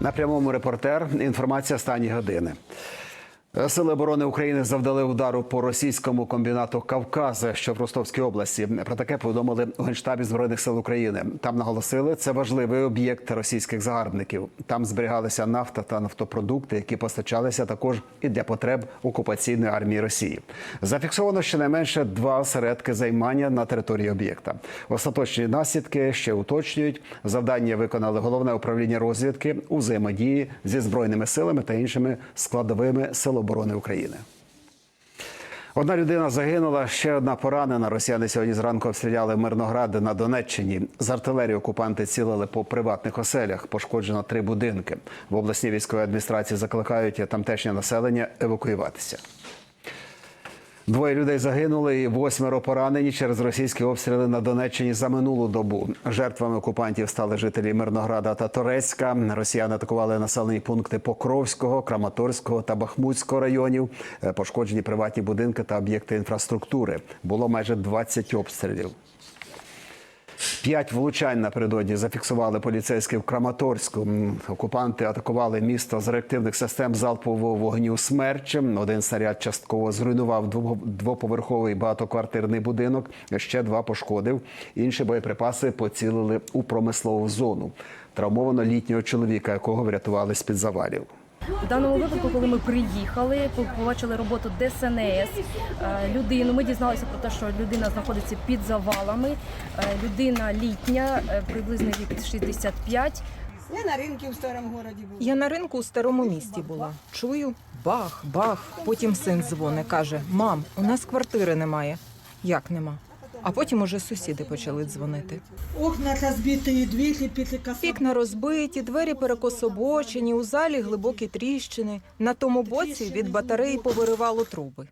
На прямому репортер. Інформація останні години. Сили оборони України завдали удару по російському комбінату Кавказ, що в Ростовській області. Про таке повідомили у генштабі збройних сил України. Там наголосили, це важливий об'єкт російських загарбників. Там зберігалися нафта та нафтопродукти, які постачалися також і для потреб окупаційної армії Росії. Зафіксовано щонайменше два осередки займання на території об'єкта. Остаточні наслідки ще уточнюють. Завдання виконали головне управління розвідки у взаємодії зі збройними силами та іншими складовими сил оборони України. Одна людина загинула, ще одна поранена. Росіяни сьогодні зранку обстріляли Мирноград на Донеччині. З артилерії окупанти цілили по приватних оселях. Пошкоджено три будинки. В обласній військовій адміністрації закликають тамтешнє населення евакуюватися. Двоє людей загинули і восьмеро поранені через російські обстріли на Донеччині за минулу добу. Жертвами окупантів стали жителі Мирнограда та Торецька. Росіяни атакували населені пункти Покровського, Краматорського та Бахмутського районів. Е, Пошкоджені приватні будинки та об'єкти інфраструктури. Було майже 20 обстрілів. П'ять влучань напередодні зафіксували поліцейські в Краматорську. Окупанти атакували місто з реактивних систем залпового вогню «Смерч». Один снаряд частково зруйнував дво- двоповерховий багатоквартирний будинок. Ще два пошкодив. Інші боєприпаси поцілили у промислову зону. Травмовано літнього чоловіка, якого врятували з під завалів. В даному випадку, коли ми приїхали, побачили роботу ДСНС, е, людину. Ми дізналися про те, що людина знаходиться під завалами. Е, Людина літня, е, приблизно вік 65. Я на ринку в старому городі була. Я на ринку у старому місті була. Чую бах, бах. Потім син дзвони, каже: Мам, у нас квартири немає. Як нема? А потім уже сусіди почали дзвонити. Окна розбиті, двері підкосові. Вікна розбиті, двері перекособочені, у залі глибокі тріщини. На тому боці від батареї повиривало труби.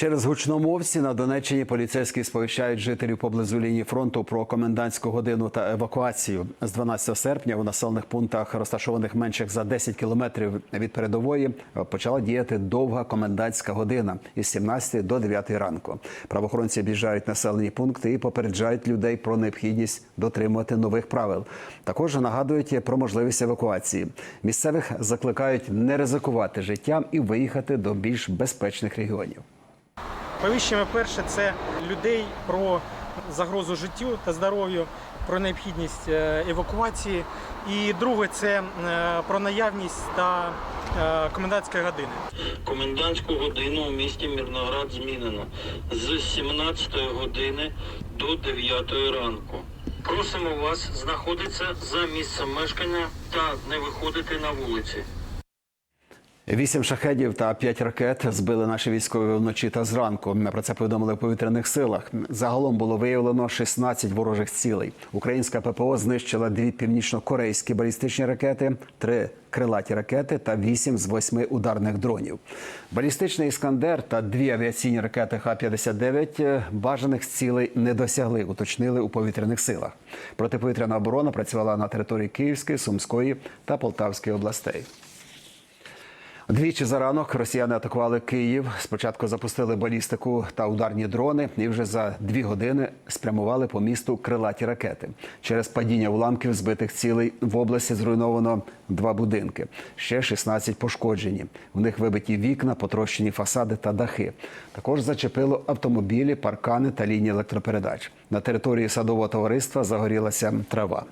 Через гучномовці на Донеччині поліцейські сповіщають жителів поблизу лінії фронту про комендантську годину та евакуацію. З 12 серпня у населених пунктах, розташованих менших за 10 кілометрів від передової, почала діяти довга комендантська година із 17 до 9 ранку. Правоохоронці об'їжджають населені пункти і попереджають людей про необхідність дотримувати нових правил. Також нагадують про можливість евакуації. Місцевих закликають не ризикувати життям і виїхати до більш безпечних регіонів. Повіщення перше це людей про загрозу життю та здоров'ю, про необхідність е, евакуації. І друге це е, про наявність та е, комендантської години. Комендантську годину у місті Мірноград змінено з 17 години до 9 ранку. Просимо вас знаходитися за місцем мешкання та не виходити на вулиці. Вісім шахедів та п'ять ракет збили наші військові вночі та зранку. Про це повідомили в повітряних силах. Загалом було виявлено 16 ворожих цілей. Українська ППО знищила дві північно-корейські балістичні ракети, три крилаті ракети та вісім з восьми ударних дронів. Балістичний іскандер та дві авіаційні ракети Х-59 е, бажаних цілей не досягли, уточнили у повітряних силах. Протиповітряна оборона працювала на території Київської, Сумської та Полтавської областей. Двічі за ранок росіяни атакували Київ. Спочатку запустили балістику та ударні дрони, і вже за дві години спрямували по місту крилаті ракети. Через падіння уламків збитих цілей в області зруйновано два будинки. Ще 16 пошкоджені. В них вибиті вікна, потрощені фасади та дахи. Також зачепило автомобілі, паркани та лінії електропередач. На території садового товариства загорілася трава.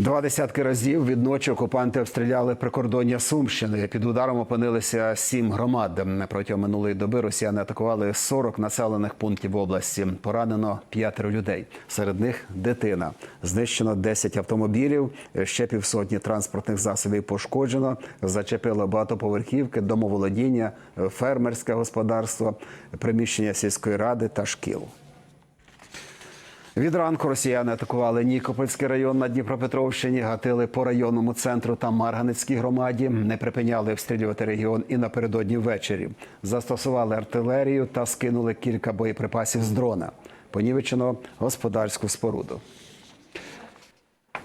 Два десятки разів відночі окупанти обстріляли прикордоння Сумщини. Під ударом опинилися сім громад. Протягом минулої доби росіяни атакували 40 населених пунктів області. Поранено п'ятеро людей. Серед них дитина. Знищено 10 автомобілів, ще півсотні транспортних засобів пошкоджено. Зачепило багатоповерхівки, домоволодіння, фермерське господарство, приміщення сільської ради та шкіл. Від ранку росіяни атакували Нікопольський район на Дніпропетровщині, гатили по районному центру та Марганецькій громаді. Не припиняли обстрілювати регіон і напередодні ввечері. Застосували артилерію та скинули кілька боєприпасів з дрона. Понівечено господарську споруду.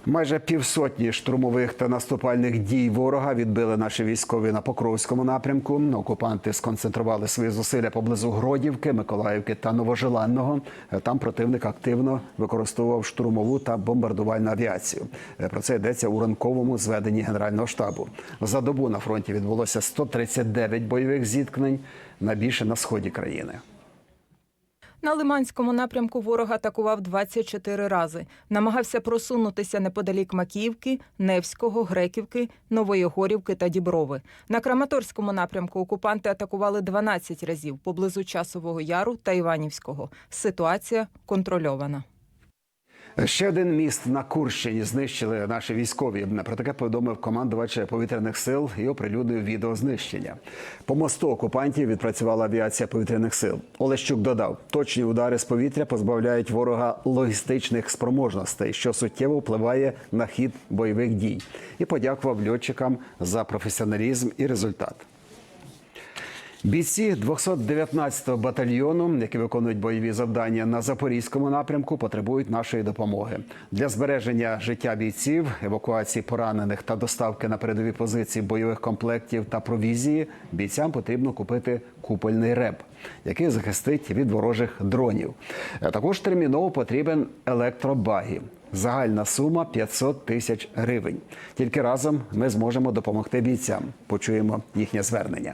Майже півсотні штурмових та наступальних дій ворога відбили наші військові на Покровському напрямку. Окупанти сконцентрували свої зусилля поблизу Гродівки, Миколаївки та Новожеланного. Там противник активно використовував штурмову та бомбардувальну авіацію. Про це йдеться у ранковому зведенні Генерального штабу. За добу на фронті відбулося 139 бойових зіткнень, найбільше на сході країни. На Лиманському напрямку ворог атакував 24 рази. Намагався просунутися неподалік Макіївки, Невського, Греківки, Нової Горівки та Діброви. На Краматорському напрямку окупанти атакували 12 разів поблизу Часового Яру та Іванівського. Ситуація контрольована. Ще один міст на Курщині знищили наші військові. Про таке повідомив командувач повітряних сил і оприлюднив відео знищення. По мосту окупантів відпрацювала авіація повітряних сил. Олещук додав, точні удари з повітря позбавляють ворога логістичних спроможностей, що суттєво впливає на хід бойових дій. І подякував льотчикам за професіоналізм і результат. Бійці 219-го батальйону, які виконують бойові завдання на запорізькому напрямку, потребують нашої допомоги для збереження життя бійців, евакуації поранених та доставки на передові позиції бойових комплектів та провізії. Бійцям потрібно купити купольний реп, який захистить від ворожих дронів. Е, Також терміново потрібен електробагі. Загальна сума 500 тисяч гривень. Тільки разом ми зможемо допомогти бійцям. Почуємо їхнє звернення.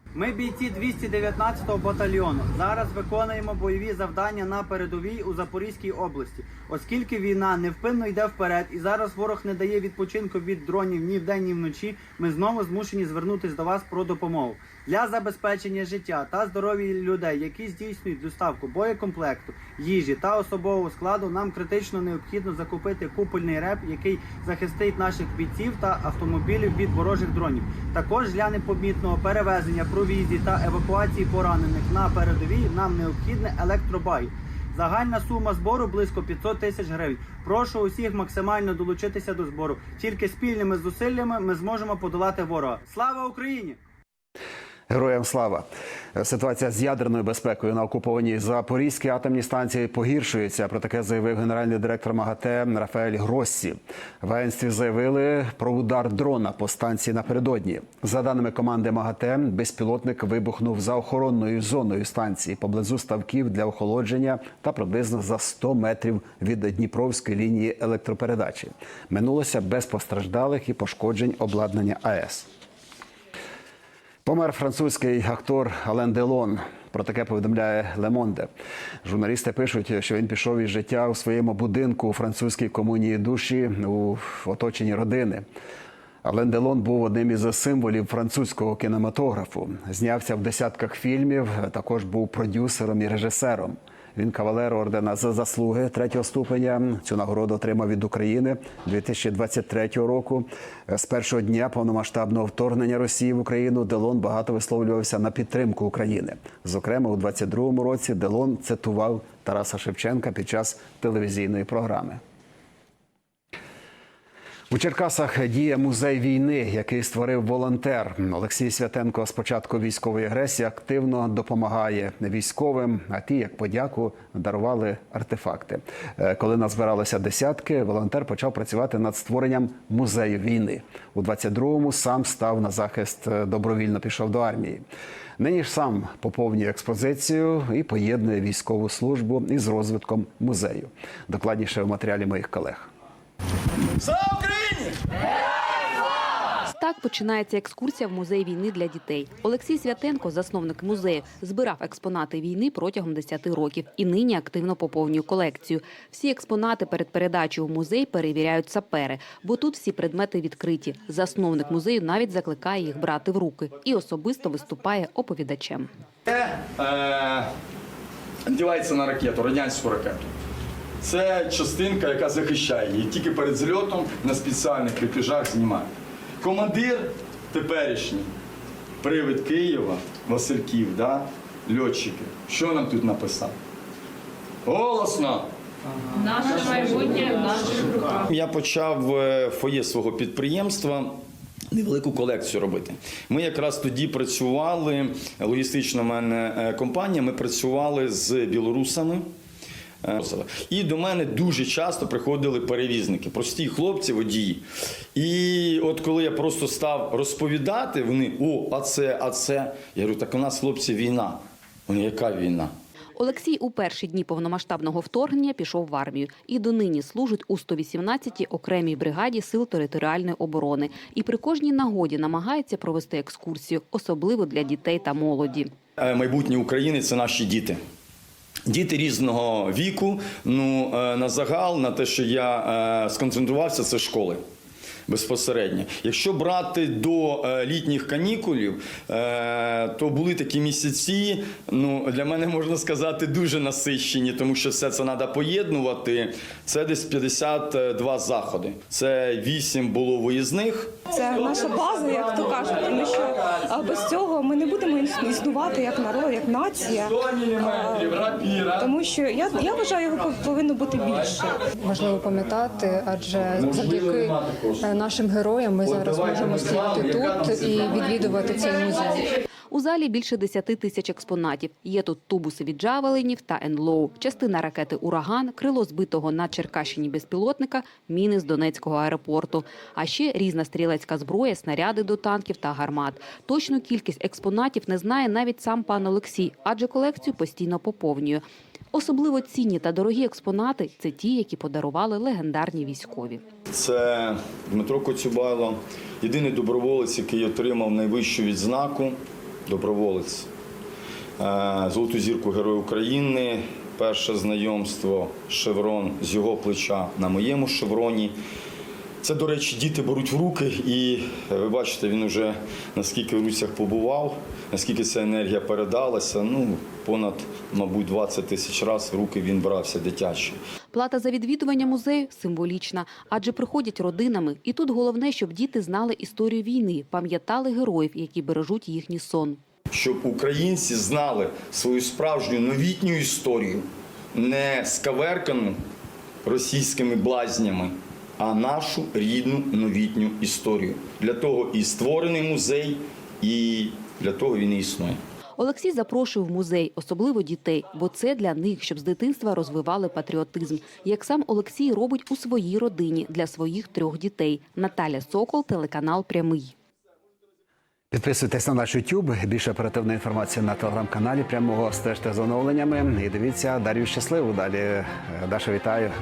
Ми бійці 219-го батальйону. Зараз виконуємо бойові завдання на передовій у Запорізькій області. Оскільки війна невпинно йде вперед, і зараз ворог не дає відпочинку від дронів ні вдень, ні вночі. Ми знову змушені звернутися до вас про допомогу для забезпечення життя та здоров'я людей, які здійснюють доставку боєкомплекту, їжі та особового складу. Нам критично необхідно закупити купольний реп, який захистить наших бійців та автомобілів від ворожих дронів. Також для непомітного перевезення провізії та евакуації поранених на передовій нам необхідне електробай. Загальна сума збору близько 500 тисяч гривень. Прошу усіх максимально долучитися до збору. Тільки спільними зусиллями ми зможемо подолати ворога. Слава Україні! Героям слава ситуація з ядерною безпекою на окупованій Запорізькій атомній станції погіршується. Про таке заявив генеральний директор МАГАТЕ Рафаель Гроссі. В заявили про удар дрона по станції напередодні. За даними команди МАГАТЕ, безпілотник вибухнув за охоронною зоною станції поблизу ставків для охолодження та приблизно за 100 метрів від Дніпровської лінії електропередачі. Минулося без постраждалих і пошкоджень обладнання АЕС. Помер французький актор Ален Делон. Про таке повідомляє Лемонде. Журналісти пишуть, що він пішов із життя у своєму будинку у французькій комунії душі у оточенні родини. Ален Делон був одним із символів французького кінематографу. Знявся в десятках фільмів, також був продюсером і режисером. Він кавалер ордена за заслуги третього ступеня. Цю нагороду отримав від України 2023 року. З першого дня повномасштабного вторгнення Росії в Україну Делон багато висловлювався на підтримку України. Зокрема, у 22-му році Делон цитував Тараса Шевченка під час телевізійної програми. У Черкасах діє музей війни, який створив волонтер. Олексій Святенко з початку військової агресії активно допомагає військовим. А ті, як подяку, дарували артефакти. Е, Коли назбиралося десятки, волонтер почав працювати над створенням музею війни. У 22-му сам став на захист, е, добровільно пішов до армії. Нині ж сам поповнює експозицію і поєднує військову службу із розвитком музею. Докладніше в матеріалі моїх колег. Так починається екскурсія в музей війни для дітей. Олексій Святенко, засновник музею, збирав експонати війни протягом 10 років і нині активно поповнює колекцію. Всі експонати перед передачею в музей перевіряють сапери, бо тут всі предмети відкриті. Засновник музею навіть закликає їх брати в руки і особисто виступає оповідачем. Це е, надівається на ракету, радянську ракету. Це частинка, яка захищає її. Тільки перед зльотом на спеціальних крепежах знімає. Командир теперішній, привид Києва, Васильків, да? льотчики. Що нам тут написав? Голосно! Я почав е, фоє свого підприємства. Невелику колекцію робити. Ми якраз тоді працювали, логістична в мене е, компанія, ми працювали з білорусами. Е, І до мене дуже часто приходили перевізники, прості хлопці, водії. І от коли я просто став розповідати, вони о, а це, а це. Я говорю, так у нас хлопці війна. Вони яка війна? Олексій у перші дні повномасштабного вторгнення пішов в армію і донині служить у 118-й окремій бригаді сил територіальної оборони. І при кожній нагоді намагається провести екскурсію, особливо для дітей та молоді. Е, Майбутнє України це наші діти. Діти різного віку. Ну е, на загал, на те, що я е, сконцентрувався, це школи. Безпосередньо, якщо брати до е, літніх канікулів, е, то були такі місяці. Ну для мене можна сказати дуже насищені, тому що все це треба поєднувати. Це десь 52 заходи. Це 8 було виїзних, Це наша база, як то кажуть, тому що без цього ми не будемо іс- існувати як народ, як нація. Тому що я, я вважаю, його пов- повинно бути більше. Важливо пам'ятати, адже завдяки е, нашим героям ми зараз можемо стояти тут і відвідувати цей музей. У залі більше 10 тисяч експонатів. Є тут тубуси від джавелинів та енлоу, частина ракети Ураган, крило збитого на Черкащині безпілотника, міни з Донецького аеропорту. А ще різна стрілецька зброя, снаряди до танків та гармат. Точну кількість експонатів не знає навіть сам пан Олексій, адже колекцію постійно поповнює. Особливо цінні та дорогі експонати це ті, які подарували легендарні військові. Це Дмитро Коцюбайло, єдиний доброволець, який отримав найвищу відзнаку. Доброволець. Е, Золоту зірку Героя України. Перше знайомство шеврон з його плеча на моєму шевроні. Це, до речі, діти беруть в руки, і е, ви бачите, він вже наскільки в руцях побував, наскільки ця енергія передалася. Ну, понад, мабуть, 20 тисяч разів в руки він брався дитячі. Плата за відвідування музею символічна, адже приходять родинами. І тут головне, щоб діти знали історію війни, пам'ятали героїв, які бережуть їхній сон. щоб українці знали свою справжню новітню історію, не скаверкану російськими блазнями, а нашу рідну новітню історію. Для того і створений музей, і для того він і існує. Олексій запрошує в музей, особливо дітей, бо це для них, щоб з дитинства розвивали патріотизм. Як сам Олексій робить у своїй родині для своїх трьох дітей. Наталя Сокол, телеканал Прямий. Підписуйтесь на наш YouTube. Більше оперативної інформації на телеграм-каналі. Прямого стежте з оновленнями. І дивіться Дар'ю щасливу. Далі Е, Даша, вітаю.